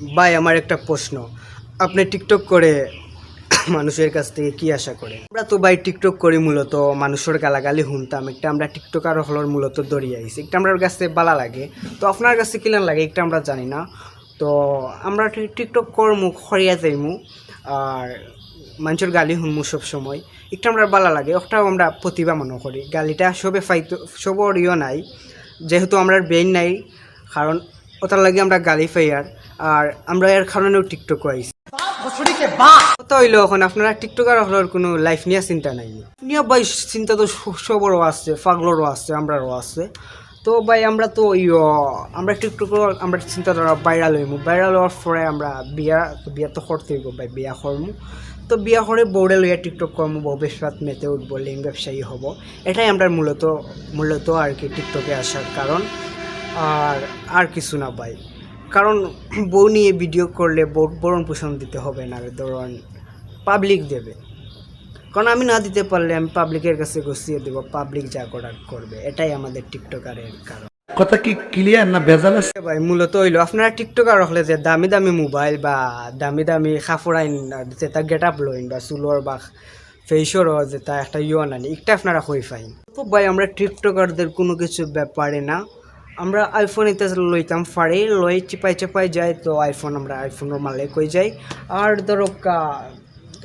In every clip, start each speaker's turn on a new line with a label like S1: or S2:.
S1: ভাই, আমার একটা প্রশ্ন। আপনি টিকটক করে মানুষের কাছ থেকে কি আশা করেন? আমরা তো ভাই টিকটক করি মূলত, মানুষের গালাগালি শুনতাম। একটা আমরা টিকটকার হলর মূলত দড়িয়ে আইছি। একটা আমরা কাছে বালা লাগে। তো আপনার কাছে কিলান লাগে? একটা আমরা জানি না। তো আমরা টিকটক করমু খরিয়া যাইমু, আর মানুষের গালি শুনমু সব সময়। একটা আমরা বালা লাগে ওটাও আমরা প্রতিভা মনে করি। গালিটা সবে ফাইতো সবর নাই। যেহেতু আমরা ব্রেন নাই, কারণ ওটার লাগে আমরা গালি ফাইয়ার, আর আমরা এর কারণেও টিকটক আইছি। কথা হইল এখন আপনারা টিকটকার হলোর কোনো লাইফ নিয়ে চিন্তা নাই। নিয়ে ভাই চিন্তা তো সবরও আছে, পাগলেরও আছে, আমরারও আছে। তো ভাই আমরা তো ইয়, আমরা টিকটক আমরা চিন্তাধারা ভাইরাল হইমু ভাইরাল হওয়ার পরে আমরা বিয়া বিয়া তো করতে হইব ভাই, বিয়া করমু। তো বিয়া করে বৌড়ে লইয়া টিকটক করমু ভবিষ্যৎ মেতে উঠবো লিঙ্ক ব্যবসায়ী হব। এটাই আমরা মূলত মূলত আর কি টিকটকে আসার কারণ। আর আর কিছু না ভাই। কারণ বউ নিয়ে ভিডিও করলে বউ বরণ পোষণ দিতে হবে না ধরুন পাবলিক দেবে। কারণ আমি না দিতে পারলে আমি পাবলিকের কাছে গুছিয়ে দেবো পাবলিক যা করার করবে। এটাই আমাদের টিকটকারের কারণ।
S2: কথা কি ক্লিয়ার না ভেজাল আছে?
S1: ভাই মূলত হইল আপনারা টিকটকার হলে যে দামি দামি মোবাইল বা দামি দামি কাপড় আইন যেটা গেট আপ লইন বা চুলোর বা ফেসরও যেটা একটা ইয়ে আনি একটা আপনারা হই ফাইন তো ভাই আমরা টিকটকারদের কোনো কিছু ব্যাপারে না আমরা আইফোন এতে লইতাম, ফাড়ি লই চিপাই চিপাই যাই তো আইফোন আমরা আইফোনের মালে কই যাই। আর ধরো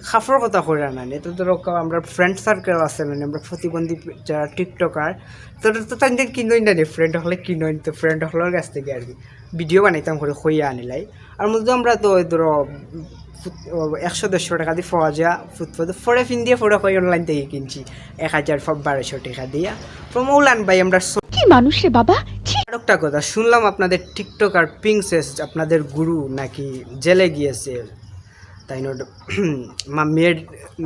S1: খাফর কথা করে আনানি তো ধরো আমরা ফ্রেন্ড সার্কেল আছে মানে আমরা প্রতিবন্ধী যারা টিকটকার তো তো তাদের কিনোই না ফ্রেন্ড হলে কিনোই তো ফ্রেন্ড হলের কাছ থেকে আর কি। ভিডিও বানাইতাম করে, হইয়া আনিলাই আর মধ্যে আমরা তো ধরো একশো দেড়শো টাকা দিয়ে পাওয়া যায়, ফুটপাতে ফরে ফিন দিয়ে ফটো কই অনলাইন থেকে কিনছি। এক হাজার বারোশো টাকা দিয়া। প্রমৌলান ভাই, আমরা
S3: কি মানুষ রে বাবা? ছি
S1: আর একটা কথা, শুনলাম আপনাদের টিকটক আর পিংসেস আপনাদের গুরু নাকি জেলে গিয়েছে। তাই নোট মেয়ের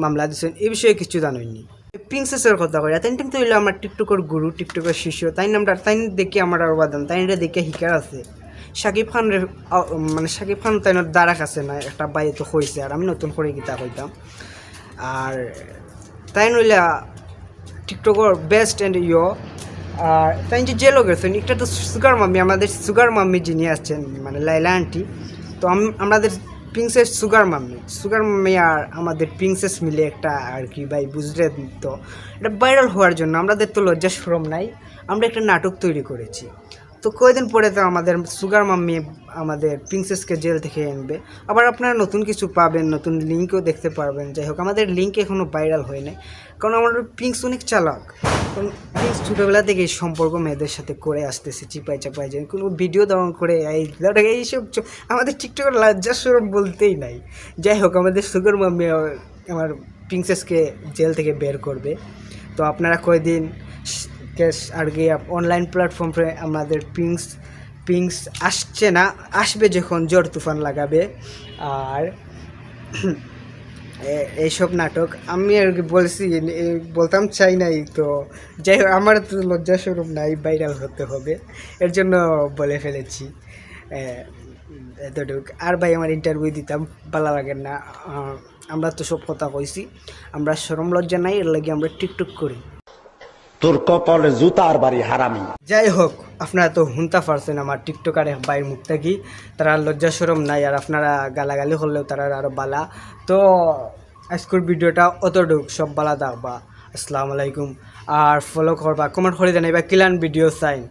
S1: মামলা দিচ্ছেন এই বিষয়ে কিছু জানোইনি প্রিন্সেসের কথা কই তাই কিন্তু হইল আমার টিকটকের গুরু টিকটকের শিষ্য তাই আমরা তাই দেখি আমার আর বাদাম তাই দেখে হিকার আছে। শাকিব খান মানে শাকিব খান তাই দ্বারা আছে না, একটা বাইরে তো হয়েছে আর আমি নতুন করে গীতা কইতাম। আর তাই নইলে টিকটকর বেস্ট অ্যান্ড ইয়ো আর তাই যে জেলও গেছেন একটা তো সুগার মাম্মি আমাদের সুগার মাম্মি যিনি আসছেন মানে লাইলা আন্টি তো আমাদের princess sugar mummy sugar mummy আর আমাদের প্রিন্সেস মিলে একটা আর কি ভাই, বুঝলে তো? এটা ভাইরাল হওয়ার জন্য, আমাদের তো লজ্জা শ্রম নাই, আমরা একটা নাটক তৈরি করেছি। তো কয়েকদিন পরে তো আমাদের সুগার মাম্মি আমাদের প্রিন্সেসকে জেল থেকে আনবে। আবার আপনারা নতুন কিছু পাবেন, নতুন লিঙ্কও দেখতে পারবেন। যাই হোক, আমাদের লিঙ্ক এখনও ভাইরাল হয় নাই। কারণ আমাদের প্রিন্স অনেক চালাক। কারণ প্রিন্স ছোটোবেলা থেকে এই সম্পর্ক মেয়েদের সাথে করে আসতেছে চিপাই চাপাই যায় কোনো ভিডিও ধারণ করে, এই এইসব আমাদের টিকটকের লজ্জা সরম বলতেই নাই। যাই হোক, আমাদের সুগার মাম্মি আমার প্রিন্সেসকে জেল থেকে বের করবে। তো আপনারা কয়দিন ক্যাশ আর কি অনলাইন প্ল্যাটফর্মে আমাদের পিংস পিংস আসছে না, আসবে যখন জ্বর তুফান লাগাবে। আর এইসব নাটক আমি আর কি বলছি বলতাম চাই নাই তো। যাই হোক, আমার তো লজ্জা স্বরূপ নাই ভাইরাল হতে হবে। এর জন্য বলে ফেলেছি। এতটুক। আর ভাই, আমার ইন্টারভিউ দিতাম, ভালো লাগে না। আমরা তো সব কথা কইছি। আমরা সরম লজ্জা নাই, এর লাগে আমরা টিকটক করি।
S2: তোর কপালে জুতার বাড়ি হারামি।
S1: যাই হোক আপনারা তো হুনতা পারছেন আমার টিকটকারে বাইর মুখ কি তারা লজ্জা সরম নাই আর আপনারা গালাগালি করলেও তারা আরও বালা। তো আজকের ভিডিওটা অতটুক, সব বালা দেখবা আসসালামু আলাইকুম। আর ফলো করবা কমেন্ট করে জানাইবা কিলান ভিডিও চাইন